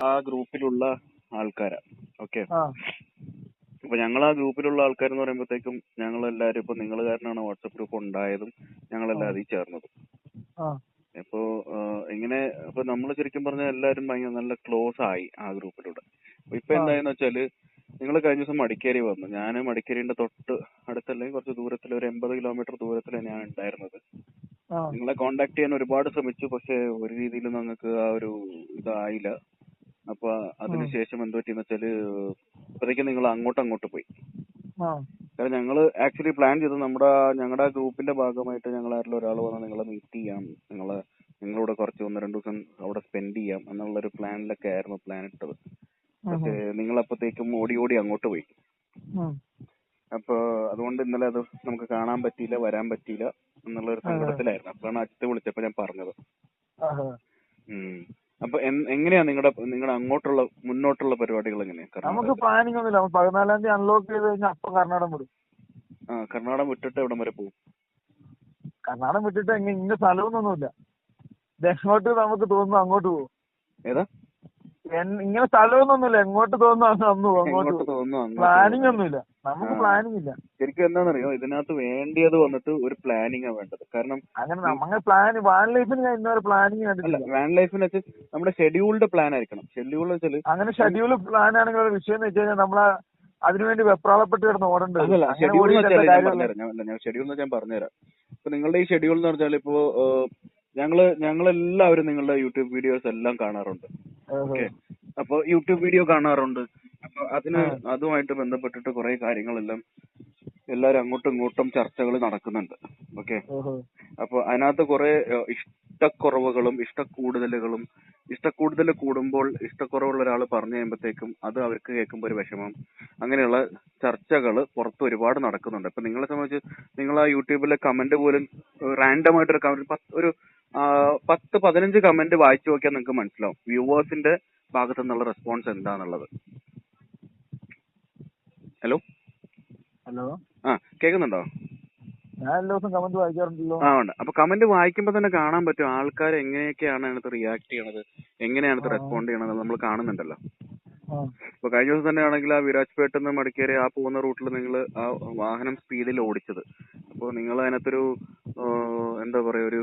ആ ഗ്രൂപ്പിലുള്ള ആൾക്കാരാ. ഓക്കെ അപ്പൊ ഞങ്ങൾ ആ ഗ്രൂപ്പിലുള്ള ആൾക്കാരെന്ന് പറയുമ്പോഴത്തേക്കും ഞങ്ങൾ എല്ലാരും ഇപ്പൊ നിങ്ങൾ കാരണമാണ് വാട്സപ്പ് ഗ്രൂപ്പ് ഉണ്ടായതും ഞങ്ങളെല്ലാം അതിൽ ചേർന്നതും. ഇപ്പോ ഇങ്ങനെ ഇപ്പൊ നമ്മൾ ശരിക്കും പറഞ്ഞാൽ എല്ലാരും ഭയങ്കര നല്ല ക്ലോസ് ആയി ആ ഗ്രൂപ്പിലൂടെ. ഇപ്പൊ. എന്തായെന്ന് വെച്ചാൽ നിങ്ങൾ കഴിഞ്ഞ ദിവസം മടിക്കേരി വന്നു. ഞാൻ മടിക്കേരിന്റെ തൊട്ട് അടുത്തല്ലെങ്കിൽ കുറച്ച് ദൂരത്തിൽ ഒരു എൺപത് കിലോമീറ്റർ ദൂരത്തിൽ ഞാൻ ഉണ്ടായിരുന്നത്. നിങ്ങളെ കോണ്ടാക്ട് ചെയ്യാൻ ഒരുപാട് ശ്രമിച്ചു. പക്ഷെ ഒരു രീതിയിലും നിങ്ങൾക്ക് ആ ഒരു ഇതായില്ല. അപ്പൊ അതിനുശേഷം എന്ത് പറ്റിയെന്ന് വെച്ചാൽ അപ്പോഴേക്കും നിങ്ങൾ അങ്ങോട്ട് അങ്ങോട്ട് പോയി. കാരണം ഞങ്ങൾ ആക്ച്വലി പ്ലാൻ ചെയ്തത് നമ്മുടെ ഞങ്ങളുടെ ഗ്രൂപ്പിന്റെ ഭാഗമായിട്ട് ഞങ്ങൾ ആരെങ്കിലും ഒരാൾ വന്ന് നിങ്ങളെ മീറ്റ് ചെയ്യാം. നിങ്ങളെ നിങ്ങളോട് കുറച്ച് ഒന്ന് രണ്ട് ദിവസം അവിടെ സ്പെൻഡ് ചെയ്യാം എന്നുള്ള ഒരു പ്ലാനിലൊക്കെ ആയിരുന്നു പ്ലാൻ ഇട്ടത്. പക്ഷെ നിങ്ങൾ അപ്പോഴത്തേക്കും ഓടി ഓടി അങ്ങോട്ട് പോയി. അപ്പൊ അതുകൊണ്ട് ഇന്നലെ അത് നമുക്ക് കാണാൻ പറ്റിയില്ല വരാൻ പറ്റിയില്ല എന്നുള്ള ഒരു സങ്കടത്തിലായിരുന്നു. അപ്പോഴാണ് അച്ഛത്തെ വിളിച്ചപ്പോ ഞാൻ പറഞ്ഞത്. ഉം. അപ്പൊ എങ്ങനെയാ നിങ്ങളുടെ നിങ്ങളുടെ അങ്ങോട്ടുള്ള മുന്നോട്ടുള്ള പരിപാടികൾ എങ്ങനെയാ? നമുക്ക് പ്ലാനിങ് ഒന്നുമില്ല പതിനാലാം തീയതി അൺലോക്ക് ചെയ്ത് കഴിഞ്ഞാൽ അപ്പൊ കർണാടകം വിടും. ആ കർണാടകം വിട്ടിട്ട് എവിടം വരെ പോകും കർണാടകം വിട്ടിട്ട് ഇങ്ങനെ ഇന്ന സ്ഥലമൊന്നുമില്ല. എങ്ങോട്ട് നമുക്ക് തോന്നുന്നു അങ്ങോട്ട് പോകും ഏതാ? ഇങ്ങനെ സ്ഥലമൊന്നുമില്ല. എങ്ങോട്ട് തോന്നുന്നു അന്ന് അങ്ങോട്ട് തോന്നുന്നു പ്ലാനിങ് ഒന്നുമില്ല. നമുക്ക്. പ്ലാനിങ് ഇല്ല. ശരിക്കും എന്താണെന്നറിയോ? ഇതിനകത്ത് വേണ്ടിയത് വന്നിട്ട് ഒരു പ്ലാനിങ് വേണ്ടത്. കാരണം അങ്ങനെ നമ്മുടെ പ്ലാൻ വാൻ ലൈഫിന് ഞാൻ ഇന്നുവരെ പ്ലാനിങ് കണ്ടിട്ടില്ല. വാൻ ലൈഫിന് വെച്ച് നമ്മുടെ ഷെഡ്യൂൾഡ് പ്ലാൻ ആയിരിക്കണം. ഷെഡ്യൂൾ വെച്ചാൽ അങ്ങനെ ഷെഡ്യൂൾ പ്ലാൻ ആണെങ്കിൽ ഒരു വിഷയം എന്ന് വെച്ച് കഴിഞ്ഞാൽ നമ്മളെ അതിനുവേണ്ടി വെപ്രാളപ്പെട്ട് കിടന്ന് ഓടേണ്ടത് ഷെഡ്യൂൾ എന്ന് വെച്ചാൽ ഞാൻ? പറഞ്ഞുതരാം. ഷെഡ്യൂൾ എന്ന് ഞാൻ പറഞ്ഞുതരാം. ഇപ്പൊ നിങ്ങളുടെ ഈ ഷെഡ്യൂൾ എന്ന് പറഞ്ഞാൽ ഇപ്പോ ഞങ്ങൾ ഞങ്ങളെല്ലാവരും നിങ്ങളുടെ യൂട്യൂബ് വീഡിയോസ് എല്ലാം കാണാറുണ്ട്. ഓക്കെ. അപ്പൊ യൂട്യൂബ് വീഡിയോ കാണാറുണ്ട്. അപ്പൊ അതിന് അതുമായിട്ട് ബന്ധപ്പെട്ടിട്ട് കുറെ കാര്യങ്ങളെല്ലാം എല്ലാരും അങ്ങോട്ടും ഇങ്ങോട്ടും ചർച്ചകൾ നടക്കുന്നുണ്ട്. ഓക്കെ. അപ്പൊ അതിനകത്ത് കുറെ ഇഷ്ടക്കുറവുകളും ഇഷ്ടക്കൂടുതലുകളും ഇഷ്ടക്കൂടുതൽ കൂടുമ്പോൾ ഇഷ്ടക്കുറവുള്ള ഒരാൾ പറഞ്ഞു കഴിയുമ്പോഴത്തേക്കും അത് അവർക്ക് കേൾക്കുമ്പോൾ ഒരു വിഷമം. അങ്ങനെയുള്ള ചർച്ചകൾ പുറത്ത് ഒരുപാട് നടക്കുന്നുണ്ട്. ഇപ്പൊ നിങ്ങളെ സംബന്ധിച്ച് നിങ്ങൾ ആ യൂട്യൂബിലെ കമന്റ് പോലും റാൻഡം ആയിട്ടൊരു കമന്റ് ഒരു ആ, പത്ത് പതിനഞ്ച് കമന്റ് വായിച്ചു നോക്കിയാൽ നിങ്ങൾക്ക് മനസ്സിലാവും വ്യൂവേഴ്സിന്റെ ഭാഗത്തു നിന്നുള്ള റെസ്പോൺസ് എന്താന്നുള്ളത്. ഹലോ? ഹലോ ആ കേൾക്കുന്നുണ്ടോ ഞാൻ എല്ലാ ദിവസം കമന്റ് വായിക്കാറുണ്ടല്ലോ ആ ഉണ്ട് അപ്പൊ കമന്റ് വായിക്കുമ്പോൾ തന്നെ കാണാൻ പറ്റും ആൾക്കാർ എങ്ങനെയൊക്കെയാണ് അതിനകത്ത് റിയാക്ട് ചെയ്യണത് എങ്ങനെയാണ്. റെസ്പോണ്ട് ചെയ്യണത് നമ്മൾ കാണുന്നുണ്ടല്ലോ. ഇപ്പൊ കഴിഞ്ഞ ദിവസം തന്നെ ആണെങ്കിൽ ആ വിരാജ്പേട്ട് നിന്ന് മടിക്കേരി ആ പോകുന്ന റൂട്ടിൽ നിങ്ങൾ ആ വാഹനം സ്പീഡിൽ ഓടിച്ചത്. അപ്പോൾ നിങ്ങൾ അതിനകത്തൊരു എന്താ പറയാ ഒരു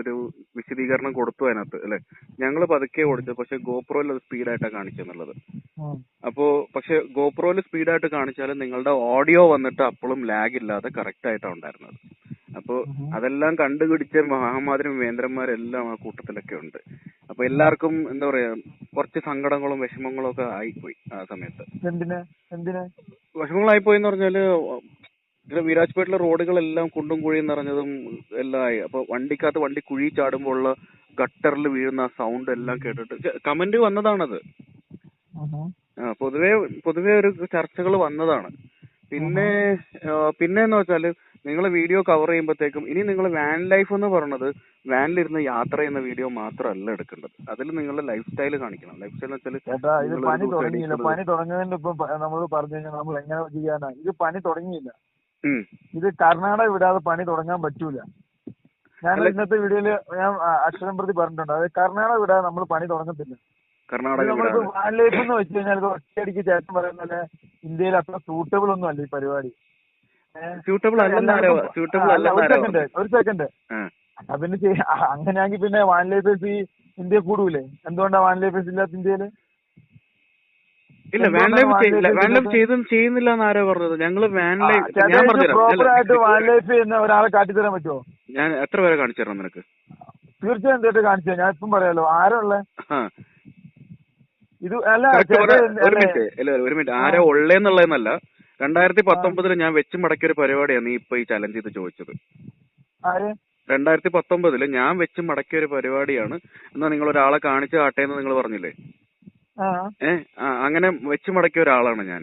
ഒരു വിശദീകരണം കൊടുത്തു അതിനകത്ത് അല്ലെ? ഞങ്ങൾ പതുക്കെ ഓടിച്ചത് പക്ഷെ ഗോപ്രോയിൽ അത് സ്പീഡായിട്ടാണ് കാണിച്ചെന്നുള്ളത് അപ്പോൾ അപ്പോ പക്ഷെ ഗോപ്രോയിൽ സ്പീഡായിട്ട് കാണിച്ചാലും നിങ്ങളുടെ ഓഡിയോ വന്നിട്ട് അപ്പോഴും ലാഗ് ഇല്ലാതെ കറക്റ്റ് ആയിട്ടാണ് ഉണ്ടായിരുന്നത്. അപ്പോ അതെല്ലാം കണ്ടുപിടിച്ച മഹാമാതിരും വേന്ദ്രന്മാരെല്ലാം ആ കൂട്ടത്തിലൊക്കെ ഉണ്ട്. അപ്പൊ എല്ലാവർക്കും എന്താ പറയാ കുറച്ച് സങ്കടങ്ങളും വിഷമങ്ങളും ഒക്കെ ആയിപ്പോയി ആ സമയത്ത്. വിഷമങ്ങളായിപ്പോയി എന്ന് പറഞ്ഞാൽ ഇവിടെ വിരാജ്പേട്ടിലെ റോഡുകളെല്ലാം കുണ്ടും കുഴിയും നിറഞ്ഞതും എല്ലാം ആയി. അപ്പൊ വണ്ടിക്കകത്ത് വണ്ടി കുഴി ചാടുമ്പോൾ ഉള്ള ഗട്ടറിൽ വീഴുന്ന സൗണ്ട് എല്ലാം കേട്ടിട്ട് കമന്റ് വന്നതാണത്. ആ, പൊതുവേ പൊതുവേ ഒരു ചർച്ചകൾ വന്നതാണ്. പിന്നെ ആ, പിന്നെ എന്ന് വെച്ചാൽ നിങ്ങൾ വീഡിയോ കവർ ചെയ്യുമ്പോഴത്തേക്കും ഇനി നിങ്ങൾ വാൻ ലൈഫ് എന്ന് പറയുന്നത് വാനിലിരുന്ന് യാത്ര ചെയ്യുന്ന വീഡിയോ മാത്രമല്ല എടുക്കേണ്ടത്. അതിൽ നിങ്ങളുടെ ലൈഫ് സ്റ്റൈൽ കാണിക്കണം. ലൈഫ് സ്റ്റൈൽ എന്ന് പണി തുടങ്ങിയില്ല. തുടങ്ങുന്നതിന് ഇപ്പം നമ്മൾ പറഞ്ഞു കഴിഞ്ഞാൽ നമ്മൾ എങ്ങനെ ചെയ്യാനാ? ഇത് പണി തുടങ്ങിയില്ല. ഇത് കർണാടക വിടാതെ പണി തുടങ്ങാൻ പറ്റൂല. ഞാൻ ഇന്നത്തെ വീഡിയോയിൽ ഞാൻ അക്ഷരം പ്രതി പറഞ്ഞിട്ടുണ്ട്. അതായത് കർണാടക വിടാതെ നമ്മൾ പണി തുടങ്ങത്തില്ല. കർണാടക വാൻ ലൈഫ് എന്ന് വെച്ച് കഴിഞ്ഞാൽ ഒറ്റയടിക്ക് ചേട്ടൻ പറയുന്ന പോലെ ഇന്ത്യയിൽ അത്ര സൂട്ടബിൾ ഒന്നും അല്ല ഈ പരിപാടി? സ്യൂട്ടബിൾ അല്ലെന്ന് ആരോ സ്യൂട്ടബിൾ ഒരു സെക്കൻഡ് ചെയ്യ- അങ്ങനെയാണെങ്കിൽ പിന്നെ ലൈഫേഴ്സ് ഈ ഇന്ത്യ കൂടൂലേ? എന്തുകൊണ്ടാ വാൻ ലൈഫേഴ്സ് ഇല്ലാത്ത ഇന്ത്യയിൽ? ഇല്ല വാൻ ലൈഫ് ചെയ്ത് ചെയ്യുന്നില്ല എന്നാരോ ആരോ പറഞ്ഞത്? ഞങ്ങൾ വാൻ ലൈഫ് ഞാൻ പറഞ്ഞുതരാം. വാൻ ലൈഫ് ചെയ്യുന്ന ഒരാളെ കാട്ടിത്തരാൻ പറ്റുമോ ഞാൻ എത്ര പേരെ കാണിച്ചു തരണം നിനക്ക്? തീർച്ചയായും ചേട്ടാ കാണിച്ചു ഞാൻ ഇപ്പം പറയാലോ ആരുള്ള ഉള്ളേ? ഇത് അല്ല ഒരു മിനിറ്റ് ഒരു മിനിറ്റ്. ആരാ ഉള്ളേന്നുള്ളതെന്നല്ല. രണ്ടായിരത്തി പത്തൊമ്പതിൽ ഞാൻ വെച്ച് മടക്കിയ ഒരു പരിപാടിയാണ് നീ ഇപ്പൊ ഈ ചലഞ്ച് ചെയ്ത് ചോദിച്ചത്. ആര്? രണ്ടായിരത്തി പത്തൊമ്പതിൽ ഞാൻ വെച്ച് മടക്കിയ ഒരു പരിപാടിയാണ്. എന്നാ നിങ്ങൾ ഒരാളെ കാണിച്ചു കാട്ടെ എന്ന് നിങ്ങൾ പറഞ്ഞില്ലേ? ആ. ഏ? ആ, അങ്ങനെ വെച്ച് മടക്കിയ ഒരാളാണ് ഞാൻ.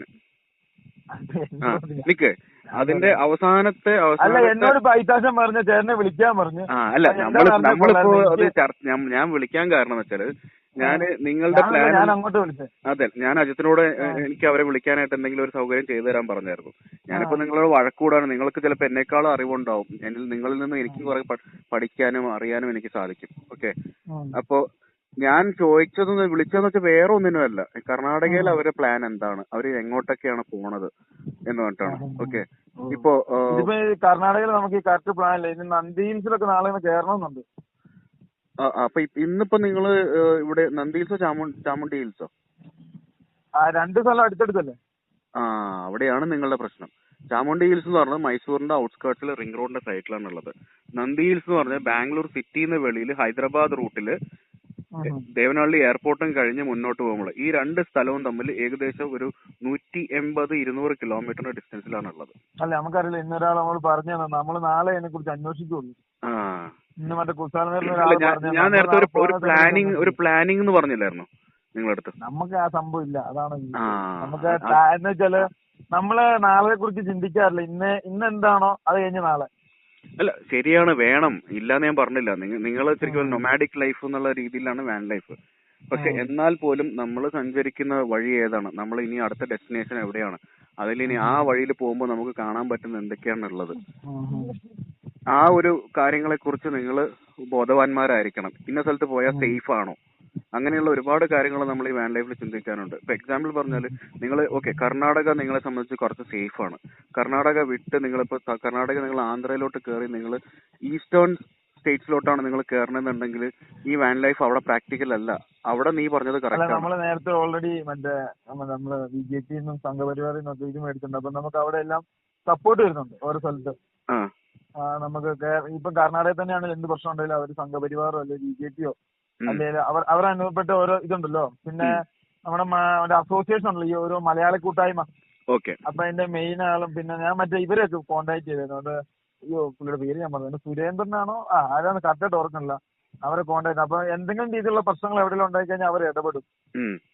ആ നിക്ക്. അതിന്റെ അവസാനത്തെ എന്നോട് പൈത്താശം പറഞ്ഞ ചേട്ടനെ വിളിക്കാൻ പറഞ്ഞു. ആ അല്ല നമ്മൾ നമ്മളിപ്പോ അത് ഞാൻ വിളിക്കാൻ കാരണം വെച്ചാൽ ഞാൻ നിങ്ങളുടെ പ്ലാൻ ഞാൻ അതെ ഞാൻ അജിത്തിനോട് എനിക്ക് അവരെ വിളിക്കാനായിട്ട് എന്തെങ്കിലും ഒരു സൗകര്യം ചെയ്തു തരാൻ പറഞ്ഞായിരുന്നു. ഞാനിപ്പോ. നിങ്ങളോട് വഴക്കൂടാണ്. നിങ്ങൾക്ക് ചിലപ്പോൾ എന്നെക്കാളും അറിവുണ്ടാവും. എന്നിൽ നിങ്ങളിൽ നിന്ന് എനിക്ക് കുറെ പഠിക്കാനും അറിയാനും എനിക്ക് സാധിക്കും. ഓക്കെ. അപ്പോ ഞാൻ ചോദിച്ചതെന്ന് വിളിച്ചതെന്ന് വെച്ചാൽ വേറെ ഒന്നിനുമല്ല കർണാടകയിൽ അവരുടെ പ്ലാൻ എന്താണ്? അവർ എങ്ങോട്ടൊക്കെയാണ് പോണത് എന്ന് പറഞ്ഞിട്ടാണ്. ഓക്കെ? ഇപ്പോ കർണാടകയിൽ നമുക്ക് ഈ കറക്റ്റ് പ്ലാൻ ഇല്ല. ഇനി നന്ദിയിൽസിലൊക്കെ നാളെ കയറണമെന്നുണ്ട് ആ, അപ്പൊ ഇന്നിപ്പോ നിങ്ങൾ ഏ, ഇവിടെ നന്ദി ഹിൽസോ ചാമു ചാമുണ്ടി ഹിൽസോ? ആ രണ്ട് സ്ഥലം അടുത്തടുത്തല്ലേ? ആ അവിടെയാണ് നിങ്ങളുടെ പ്രശ്നം. ചാമുണ്ടി ഹിൽസ് എന്ന് പറഞ്ഞാൽ മൈസൂറിന്റെ ഔട്ട്സ്കേർട്സിൽ റിംഗ് റോഡിന്റെ സൈഡിലാണ് ഉള്ളത് നന്ദി ഹിൽസ് എന്ന് പറഞ്ഞാൽ ബാംഗ്ലൂർ സിറ്റിന്ന് വെളിയിൽ ഹൈദരാബാദ് റൂട്ടിൽ. ദേവനഹള്ളി എയർപോർട്ടും കഴിഞ്ഞ് മുന്നോട്ട് പോകുമ്പോൾ ഈ രണ്ട് സ്ഥലവും തമ്മിൽ ഏകദേശം ഒരു നൂറ്റി എൺപത് ഇരുന്നൂറ് കിലോമീറ്ററിന്റെ ഡിസ്റ്റൻസിലാണ് ഉള്ളത് അല്ല നമുക്കറിയില്ല ഇന്നൊരാൾ നമ്മൾ പറഞ്ഞു നമ്മൾ നാളെ അതിനെ കുറിച്ച് അന്വേഷിക്കുള്ളൂ ഞാൻ നേരത്തെ ഒരു ഒരു പ്ലാനിങ് ഒരു പ്ലാനിങ് എന്ന് പറഞ്ഞില്ലായിരുന്നു നിങ്ങളടുത്ത്? നമുക്ക് ആ സംഭവം ഇല്ല. അതാണ് നമുക്ക് എന്ന് വെച്ചാൽ നമ്മൾ നാളെ കുറിച്ച് ചിന്തിക്കാറില്ല. ഇന്ന് ഇന്ന് എന്താണോ അത് കഴിഞ്ഞ നാളെ. അല്ല ശരിയാണ് വേണം. ഇല്ലാന്ന് ഞാൻ പറഞ്ഞില്ല. നിങ്ങൾ നിങ്ങൾ ശരിക്കും നൊമാഡിക് ലൈഫ് എന്നുള്ള രീതിയിലാണ് വാൻ ലൈഫ് പക്ഷെ എന്നാൽ പോലും നമ്മൾ സഞ്ചരിക്കുന്ന വഴി ഏതാണ്? നമ്മൾ ഇനി അടുത്ത ഡെസ്റ്റിനേഷൻ എവിടെയാണ്? അതിൽ ഇനി ആ വഴിയിൽ പോകുമ്പോൾ നമുക്ക് കാണാൻ പറ്റുന്ന എന്തൊക്കെയാണ് ഉള്ളത് ആ ഒരു കാര്യങ്ങളെ കുറിച്ച് നിങ്ങൾ ബോധവാന്മാരായിരിക്കണം. ഇന്ന സ്ഥലത്ത് പോയാൽ സേഫ് ആണോ അങ്ങനെയുള്ള ഒരുപാട് കാര്യങ്ങൾ നമ്മൾ ഈ വാൻ ലൈഫിൽ ചിന്തിക്കാനുണ്ട്. ഇപ്പൊ എക്സാമ്പിൾ പറഞ്ഞാൽ നിങ്ങൾ ഓക്കെ കർണാടക നിങ്ങളെ സംബന്ധിച്ച് കുറച്ച് സേഫ് ആണ് കർണാടക വിട്ട് നിങ്ങളിപ്പോ ത- കർണാടക നിങ്ങൾ ആന്ധ്രയിലോട്ട് കയറി നിങ്ങൾ ഈസ്റ്റേൺ സ്റ്റേറ്റ്സിലോട്ടാണ് നിങ്ങൾ കയറണമെന്നുണ്ടെങ്കിൽ ഈ വാൻ ലൈഫ് അവിടെ പ്രാക്ടിക്കൽ അല്ല. അവിടെ നീ പറഞ്ഞത് കറക്റ്റ് നമ്മൾ നേരത്തെ ഓൾറെഡി മറ്റേ നമ്മ- നമ്മൾ ബി ജെ പി സംഘപരിവാറിൽ നിന്നൊക്കെ ഇത് മേടിച്ചിട്ടുണ്ട് അപ്പൊ നമുക്ക് അവിടെ എല്ലാം സപ്പോർട്ട് വരുന്നുണ്ട് ഓരോ സ്ഥലത്ത്. നമുക്ക് ഇപ്പൊ കർണാടകയിൽ തന്നെയാണ് എന്ത് പ്രശ്നം ഉണ്ടെങ്കിലും അവർ സംഘപരിവാറോ അല്ലെങ്കിൽ ബി ജെ പിയോ അല്ലെങ്കിൽ അവർ അവർ അനുഭവപ്പെട്ട ഓരോ ഇതുണ്ടല്ലോ. പിന്നെ നമ്മുടെ അസോസിയേഷൻ ഉണ്ടല്ലോ ഈ ഓരോ മലയാള കൂട്ടായ്മ. ഓക്കെ. അപ്പൊ അതിന്റെ മെയിൻ ആളും പിന്നെ ഞാൻ മറ്റേ ഇവരെയൊക്കെ കോണ്ടാക്ട് ചെയ്തിരുന്നു. അത് അയ്യോ പുള്ളിയുടെ പേര് ഞാൻ പറഞ്ഞു സുരേന്ദ്രനാണോ? ആ ആരാണ് കറക്റ്റായിട്ട് ഓർക്കണില്ല അവരെ കോണ്ടാക്ട് അപ്പൊ എന്തെങ്കിലും രീതിയിലുള്ള പ്രശ്നങ്ങൾ എവിടെയെങ്കിലും ഉണ്ടായി കഴിഞ്ഞാൽ അവർ ഇടപെടും